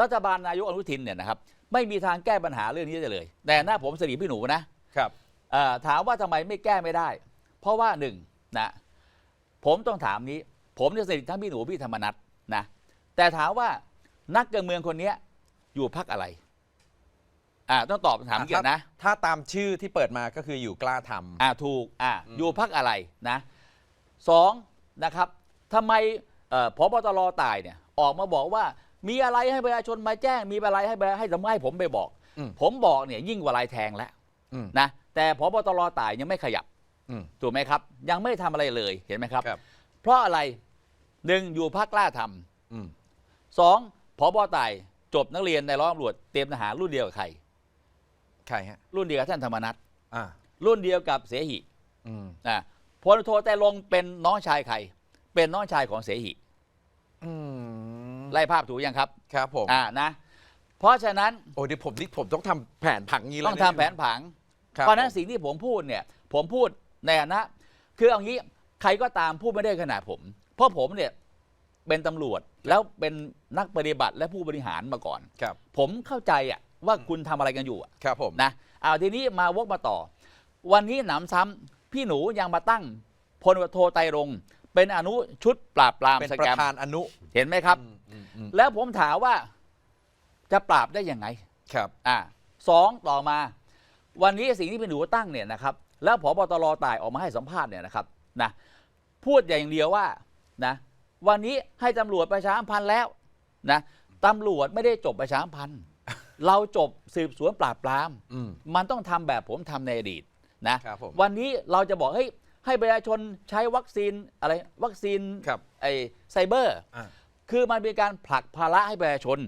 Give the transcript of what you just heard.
รัฐบาลนายกอนุทินเนี่ยนะครับไม่มีทางแก้ปัญหาเรื่องนี้ได้เลย แต่หน้าผมสรีพี่หนูนะครับเอ่อถามว่าทำไมไม่แก้ไม่ได้ เพราะว่าหนึ่งนะผมต้องถามนี้ ผมจะสนิททั้งพี่หนูพี่ธรรมนัทนะแต่ถามว่านักการเมืองคนเนี้ยอยู่พักอะไรอ่าต้องตอบคำถามเกี่ยวนะ ถ้าตามชื่อที่เปิดมาก็คืออยู่กล้าทำอ่าถูกอ่าอืมอยู่พักอะไรนะสองนะครับทำไมเอ่อพบตรตายเนี่ยออกมาบอกว่า มีอะไรให้ประชาชนมาแจ้ง มีอะไรให้ประให้ทำไมผมไปบอก อืมผมบอกเนี่ยยิ่งกว่าลายแทงแล้วอืมนะแต่พบตรตายยังไม่ขยับอืมถูกไหมครับ ยังไม่ทำอะไรเลยเห็นไหมครับ ครับ เพราะอะไรหนึ่งอยู่พักกล้าทอืมำสองพบตายจบนักเรียนในร้อยตำรวจเตรียมทหารรุ่นเดียวกับใคร ใครฮะ รุ่นเดียวกับท่านธรรมนัฐอ่า รุ่นเดียวกับเสหิอืม นะพลโทแต่ลงเป็นน้องชายใคร เป็นน้องชายของเสหิอืม ไล่ภาพถูกยังครับครับผมอ่านะ เพราะฉะนั้นโอ้เดี๋ยวผมนี่ผมต้องทำแผนผังงี้แล้วต้องทำแผนผังครับเพราะฉะนั้นผมสิ่งที่ผมพูดเนี่ย ผมพูดในฐานะ คือเอางี้ใครก็ตามพูดไม่ได้ขนาดผม เพราะผมเนี่ยเป็นตำรวจแล้วเป็นนักปฏิบัติและผู้บริหารมาก่อนครับ ผมเข้าใจอะว่าคุณทำอะไรกันอยู่อะครับผมนะเอาทีนี้มาวกมาต่อ วันนี้หนำซ้ำพี่หนูยังมาตั้งพลโทไตรรงค์เป็นอนุชุดปราบปรามเป็นสประแกมธานอนุเห็นไหมครับอืมอืมอืม แล้วผมถามว่าจะปราบได้ยังไง ครับ อ่าสองต่อมา วันนี้สิ่งที่พี่หนูตั้งเนี่ยนะครับแล้วพบตรตายออกมาให้สัมภาษณ์เนี่ยนะครับนะพูดอย่างเดียวว่านะวันนี้ให้ตำรวจประชาสัมพันธ์แล้วนะตำรวจไม่ได้จบประชาสัมพันธ์ เราจบสืบสวนปราบปราม อืม มันต้องทำแบบผมทำในอดีตนะครับผมวันนี้เราจะบอกเฮ้ยให้ประชาชนใช้วัคซีนอะไรวัคซีนครับ ไอไซเบอร์ อ่า คือมันเป็นการผลักภาระให้ประชาชน